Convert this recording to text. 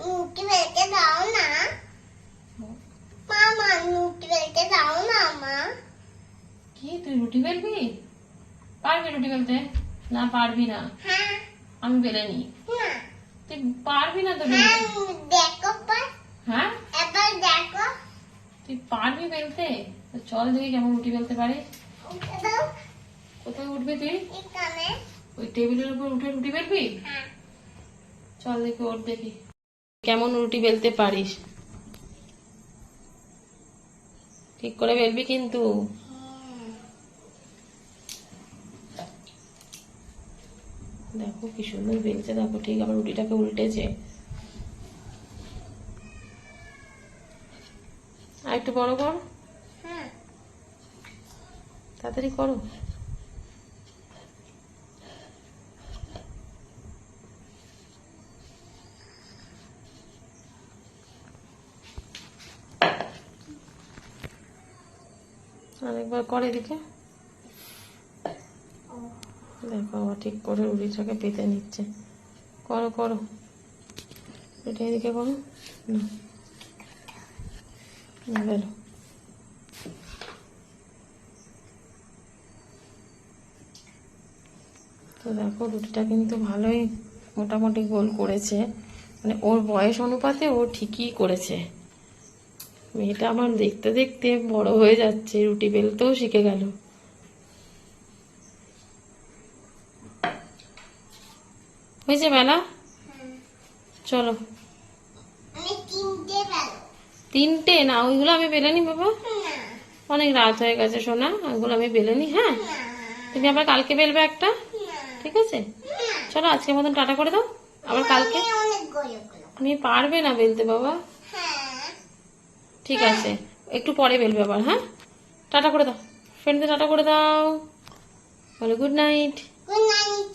নুটি বেলতে দাও না মামা নুটি বেলতে দাও না মা কি তুই রুটি বেলবি পারবি রুটি বেলতে না পারবি না হ্যাঁ আমি বেলে নি না তুই পারবি না তো হ্যাঁ বেলতে দেখো পর হ্যাঁ এবার দেখো তুই পারবি বেলতে তো চল দেখি কেমন রুটি বেলতে পারিস উঠে দাও কোথায় উঠবি তুই এখানে ওই টেবিলের উপর উঠে রুটি বেলবি হ্যাঁ চল দেখি ওর দেখি কেমন রুটি বেলতে পারিস? ঠিক করে বেলবি কিন্তু। দেখো কি সুন্দর বেলছে দেখো ঠিক আমার রুটিটাকে উল্টেছে। আর একটু বড় কর। তাড়াতাড়ি করো। আরেকবার করে এদিকে দেখো আবার ঠিক করে রুটিটাকে পেতে নিচ্ছে। করো করো। এটা এদিকে করো। না, বেরো। তো দেখো, রুটিটা কিন্তু ভালোই মোটামুটি গোল করেছে। মানে ওর বয়স অনুপাতে ও ঠিকই করেছে। মেয়েটা আমার দেখতে দেখতে বড় হয়ে যাচ্ছে রুটি বেলতেও শিখে গেল। হয়েছে বেলা? চলো। তিনটে? না ওইগুলো আমি বেলে নি বাবা। অনেক রাত হয়ে গেছে সোনা ওইগুলো আমি বেলে নি হ্যাঁ? তুমি আবার কালকে বেলবে একটা? ঠিক আছে? চলো আজকের মতন টাটা করে দাও। আবার কালকে? তুমি পারবে না বেলতে বাবা। ঠিক আছে। একটু পরে বেলবে আবার হ্যাঁ? টাটা করে দাও। ফ্রেন্ডদের টাটা করে দাও। বলো গুড নাইট গুড নাইট